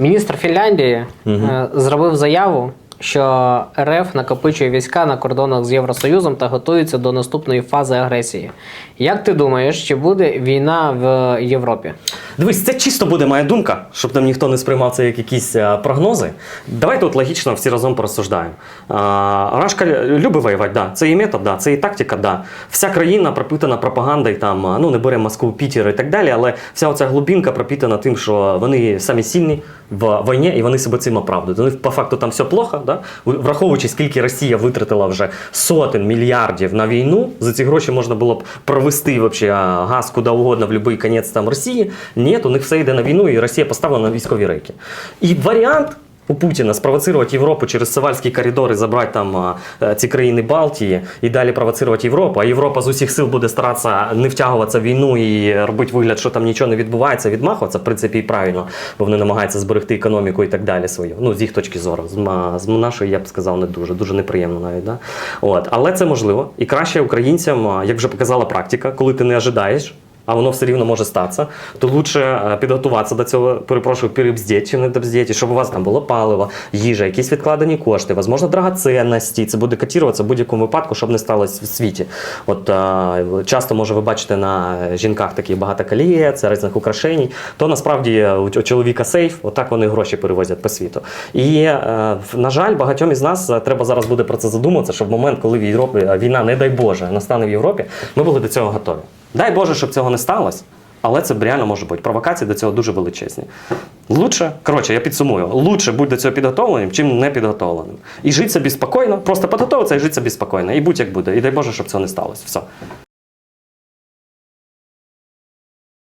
Міністр Фінляндії угу. зробив заяву, що РФ накопичує війська на кордонах з Євросоюзом та готується до наступної фази агресії. Як ти думаєш, чи буде війна в Європі? Дивись, це чисто буде моя думка, щоб там ніхто не сприймав це як якісь е, прогнози. Давайте от логічно всі разом порозсуждаємо. А, Рашка любить воювати, да. це і метод, да. це і тактика, да. Вся країна пропитана пропагандою, там, ну не беремо Москву, Пітер і так далі, але вся оця глубинка пропитана тим, що вони самі сильні в війні і вони себе цим оправдують. Вони по факту там все плохо, да? враховуючи, скільки Росія витратила вже сотень мільярдів на війну, за ці гроші можна було б провести вообще газ куди угодно в будь-який кінець там Росії. Ні, у них все йде на війну, і Росія поставлена на військові рейки. І варіант. У Путіна спровоцировать Європу через Савальський коридор і забрати там е, ці країни Балтії і далі провоцировать Європу. А Європа з усіх сил буде старатися не втягуватися в війну і робити вигляд, що там нічого не відбувається, відмахуватися, в принципі, і правильно, бо вони намагаються зберегти економіку і так далі свою. Ну, з їх точки зору. З, нашої, я б сказав, не дуже, дуже неприємно навіть. Да? От. Але це можливо. І краще українцям, як вже показала практика, коли ти не ожидаєш. А воно все рівно може статися, то лучше е, підготуватися до цього, перепрошую, перебздєти чи не добздєти, щоб у вас там було паливо, їжа, якісь відкладені кошти, можливо, драгоценності. Це буде котіруватися в будь-якому випадку, щоб не сталося в світі. От е, часто, може, ви бачите на жінках такі багато колієць, різних украшень, то насправді у чоловіка сейф, отак вони гроші перевозять по світу. І, е, на жаль, багатьом із нас е, треба зараз буде про це задуматися, щоб в момент, коли в Європі е, війна, не дай Боже, настане в Європі, ми були до цього готові. Дай Боже, щоб цього не сталося. Але це реально може бути. Провокації до цього дуже величезні. Лучше, коротше, я підсумую, лучше будь до цього підготовленим, чим не підготовленим. І жити собі спокійно, просто підготовитися і жити собі спокійно. І будь як буде. І дай Боже, щоб цього не сталося. Все.